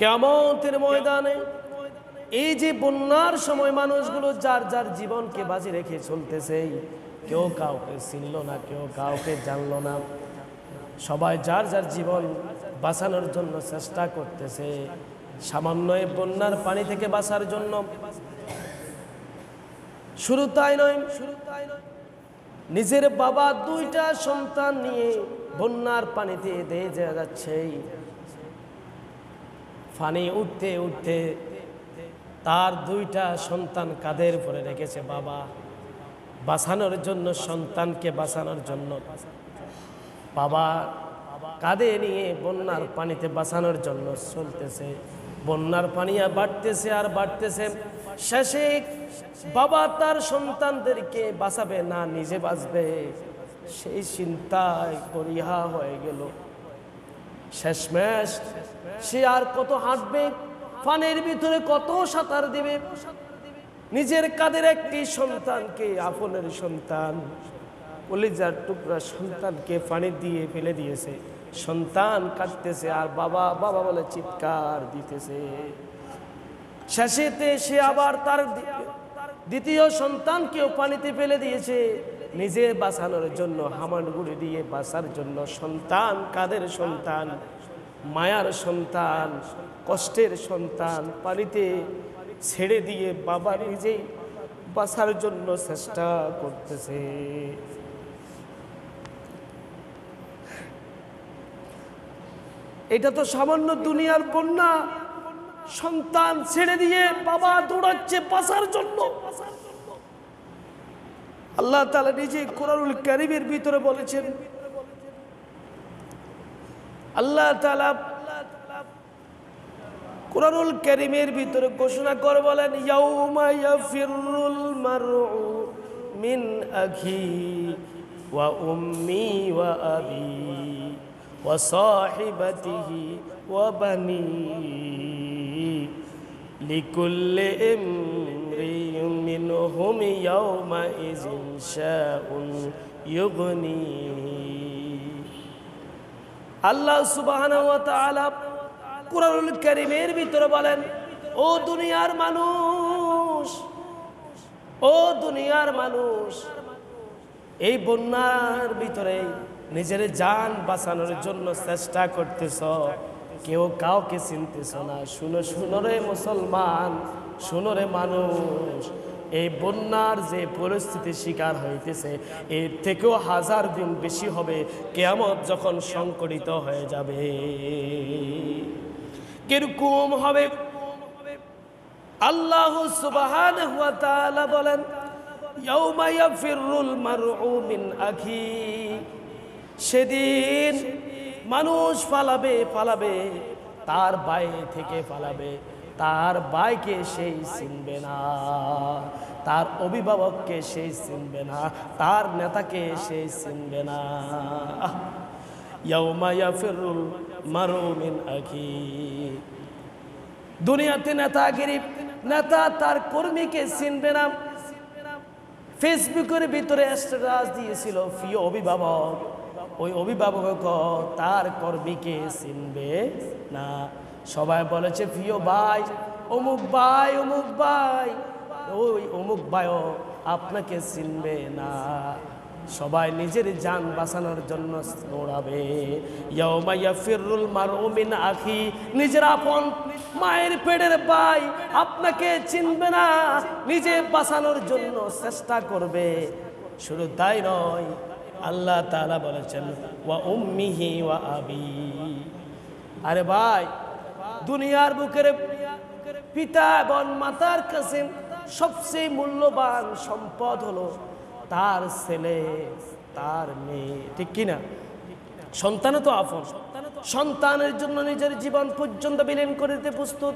কেমতের ময়দানে এই যে বন্যার সময় মানুষগুলো যার যার জীবনকে বাজি রেখে চলতেছে, কেউ কাউকে চিনল না, কেউ কাউকে জানলো না। সবাই যার যার জীবন বাঁচানোর জন্য চেষ্টা করতেছে, সামান্য বন্যার পানি থেকে বাঁচার জন্য। শুরু তাই নয় শুরু তাই নয় নিজের বাবা দুইটা সন্তান নিয়ে বন্যার পানিতে দিয়ে যাচ্ছে। পানি উঠতে উঠতে তার দুইটা সন্তান কাদের উপরে রেখেছে বাবা? বাঁচানোর জন্য, সন্তানকে বাঁচানোর জন্য। বাবা কাঁধে নিয়ে বন্যার পানিতে বাঁচানোর জন্য চলতেছে। বন্যার পানি বাড়তেছে আর বাড়তেছে। শেষে বাবা তার সন্তানদেরকে বাঁচাবে না, নিজে বাঁচবে। সেই চিন্তায় করিহা হয়ে গেল। শেষমেশ সে আর কত হাঁটবে? পানির ভিতরে কত সাঁতার দিবে? নিজের কাদের একটি সন্তানকে, আপনের সন্তান? কলিজার টুকরা সন্তানকে পানি দিয়ে ফেলে দিয়েছে। সন্তান কাঁদতেছে আর বাবা বাবা বলে চিৎকার দিতেছে। শেষেতে সে আবার তার দ্বিতীয় সন্তানকেও পানিতে ফেলে দিয়েছে। নিজে বাঁচানোর জন্য হামানগুড়ি দিয়ে বাঁচার জন্য, সন্তান, কাদের সন্তান? মায়ার সন্তান, কষ্টের সন্তান পানিতে ছেড়ে দিয়ে বাবা নিজেই বাঁচার জন্য চেষ্টা করতেছে। এটা তো সামান্য দুনিয়ার বন্যা সন্তান ছেড়ে দিয়ে বাবা দৌড়াচ্ছে বাঁচার জন্য। আল্লাহ তালা নিজে কোরআনুল কারিমের ভিতরে বলেছেন, আল্লাহ তালা কোরআনুল কারিমের ভিতরে ঘোষণা করে বলেন ইয়াফিরুল মারউ মিন আখি ওয়া উম্মি ওয়া আবি ওয়া সাহিবাতিহি ওয়া বানি লিকুল্লি মিনহুম ইয়াউমা ইযিন শাউন ইউগনি। আল্লাহ তাআলা কুরআনুল কারীমের ভিতরে বলেন, ও দুনিয়ার মানুষ, ও দুনিয়ার মানুষ, এই বন্যার ভিতরে নিজের জান বাঁচানোর জন্য চেষ্টা করতেছ। কেউ কাউকে চিনতেছ না শুনো শুনো রে মুসলমান, শুনো রে মানুষ। এই বন্যার যে পরিস্থিতির শিকার হইতেছে, এর থেকেও হাজার দিন বেশি হবে কেয়ামত যখন সংকটিত হয়ে যাবে। কীরকম হবে? আল্লাহ সুবহানাহু ওয়া তাআলা বলেন, ইয়াউমা ইয়াফিরুল মারউ মিন আখি। সেদিন মানুষ পালাবে পালাবে, তার ভাই থেকে পালাবে, তার ভাইকে সেই চিনবে না, তার অভিভাবককে সেই চিনবে না, তার নেতাকে সেই চিনবে না। ইয়াউমা ইয়াফিরুল মারউ মিন আখি। দুনিয়াতে নেতাগিরি নেতা তার কর্মীকে চিনবে না। ফেসবুকের ভিতরে স্ট্যাটাস দিয়েছিল, প্রিয় অভিভাবক। ওই অভিভাবক তার কর্মীকে চিনবে না। সবাই বলেছে, প্রিয় ভাই, অমুক ভাই অমুক ভাই। ওই অমুক ভাইও আপনাকে চিনবে না। সবাই নিজের যান বাঁচানোর জন্য দৌড়াবে। ফিরুল মারুমিন আখি, নিজের আপন মায়ের পেটের ভাই আপনাকে চিনবে না। নিজে বাঁচানোর জন্য চেষ্টা করবে। শুধু তাই নয় আল্লাহ তালা বলেছেন, ওয়া উম্মিহি ওয়া আবি। আরে ভাই, দুনিয়ার বুকের পিতা এবং মাতার কাছে সবচেয়ে মূল্যবান সম্পদ হলো তার ছেলে, তার মেয়ে, ঠিক কিনা? সন্তানও তো আপন সন্তানের জন্য নিজের জীবন পর্যন্ত বিলীন দিতে প্রস্তুত।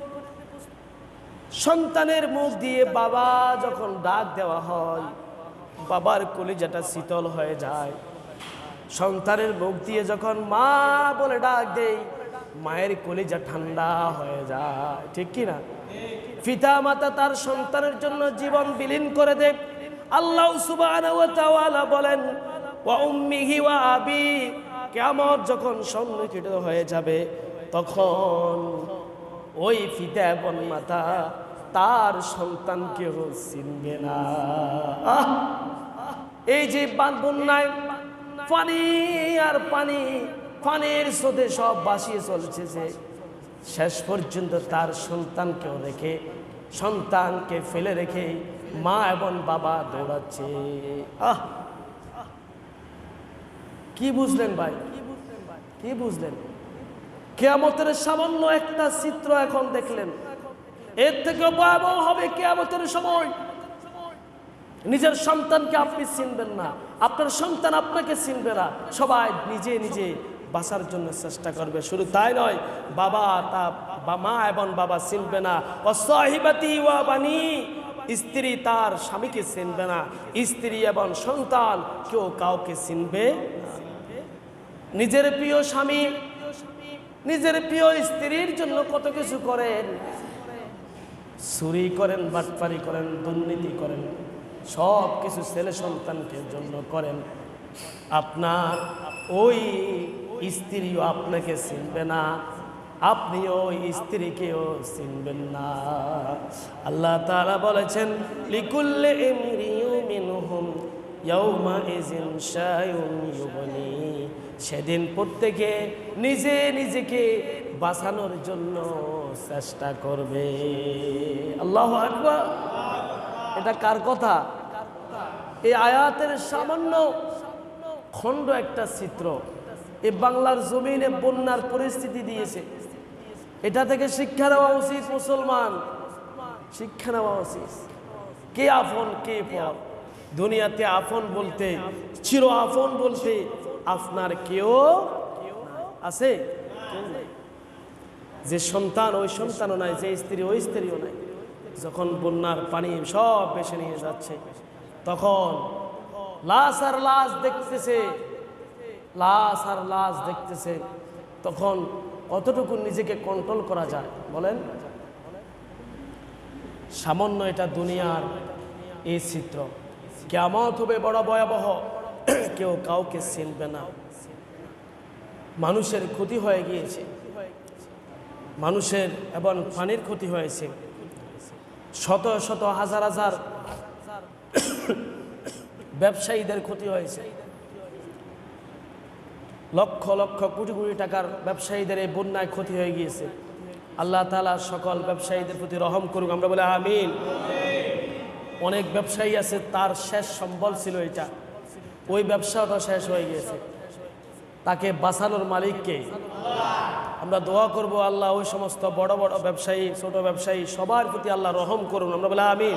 সন্তানের মুখ দিয়ে বাবা যখন ডাক দেওয়া হয় বাবার কলিজাটা শীতল হয়ে যায়। সন্তানের মুখ দিয়ে যখন মা বলে ডাক দেই মায়ের কলিজা ঠান্ডা হয়ে যায়। ঠিক কি না? পিতা মাতা তার সন্তানের জন্য জীবন বিলীন করে দেয়। আল্লাহ তাআলা বলেন আবি। কিয়ামত যখন সম্মুখীন হয়ে যাবে, তখন ওই ফিতা এবং মাতা তার সন্তানকেও চিনবে না! এই যে বান বন্যায় পানি আর পানি, পানির স্রোতে সব বাসিয়ে চলছে যে শেষ পর্যন্ত তার সন্তানকেও রেখে, সন্তানকে ফেলে রেখে মা এবং বাবা দৌড়াচ্ছে। আহ, কি বুঝলেন ভাই? কি বুঝলেন? কেয়ামতের সামান্য একটা চিত্র এখন দেখলেন। এর থেকে ভয়াবহ হবে কেয়ামতের সময়। নিজের সন্তানকে আপনি চিনবেন না। আপনার সন্তান আপনাকে চিনবে না। সবাই নিজে নিজে বাঁচার জন্য চেষ্টা করবে। শুধু তাই নয়, বাবা তা মা এবং বাবা চিনবে না। অসহিবাতি ওয়া বানি, স্ত্রী তার স্বামীকে চিনবে না। স্ত্রী এবং সন্তান কেউ কাউকে চিনবে। নিজের প্রিয় স্বামী, নিজের প্রিয় স্ত্রীর জন্য কত কিছু করেন। চুরি করেন, বাটপারি করেন, দুর্নীতি করেন, সব কিছু ছেলে সন্তানকে জন্য করেন। আপনার ওই স্ত্রীও আপনাকে চিনবে না আপনিও ওই স্ত্রীকেও চিনবেন না। আল্লাহ তাআলা বলেছেন সেদিন প্রত্যেকে নিজে নিজেকে বাঁচানোর জন্য চেষ্টা করবে। আল্লাহ আকবার। এটা কার কথা? এই আয়াতের সামান্য খণ্ড একটা চিত্র। এ বাংলার জমিনে বন্যার পরিস্থিতি দিয়েছে। এটা থেকে শিক্ষা নেওয়া উচিত মুসলমান। শিক্ষা নেওয়া উচিত। কে আফন কে পর? দুনিয়াতে আফন বলতে, চির আফন বলতে আপনার কেউ আছে। যে সন্তান ওই সন্তানও নাই, যে স্ত্রী ওই স্ত্রীও নাই। যখন বন্যার পানি সব বেছে নিয়ে যাচ্ছে, তখন লাশ আর লাশ দেখতেছে, লাশ আর লাশ দেখতেছে। তখন কতটুকু নিজেকে কন্ট্রোল করা যায় বলেন? সামান্য এটা দুনিয়ার এই চিত্র। কেমত হবে বড় ভয়াবহ। কেউ কাউকে চিনবে না। মানুষের ক্ষতি হয়ে গিয়েছে। মানুষের এবং পানির ক্ষতি হয়েছে। শত শত হাজার হাজার ব্যবসায়ীদের ক্ষতি হয়েছে। লক্ষ লক্ষ কোটি কোটি টাকার ব্যবসায়ীদের এই বন্যায় ক্ষতি হয়ে গিয়েছে। আল্লাহ তালা সকল ব্যবসায়ীদের প্রতি রহম করুক, আমরা বলে আমিন। অনেক ব্যবসায়ী আছে, তার শেষ সম্বল ছিল এটা। ওই ব্যবসাটা শেষ হয়ে গিয়েছে। তাকে বাঁচানোর মালিককে আমরা দোয়া করব আল্লাহ ওই সমস্ত বড় বড় ব্যবসায়ী, ছোট ব্যবসায়ী, সবার প্রতি আল্লাহ রহম করুন। আমরা বলে, আমিন।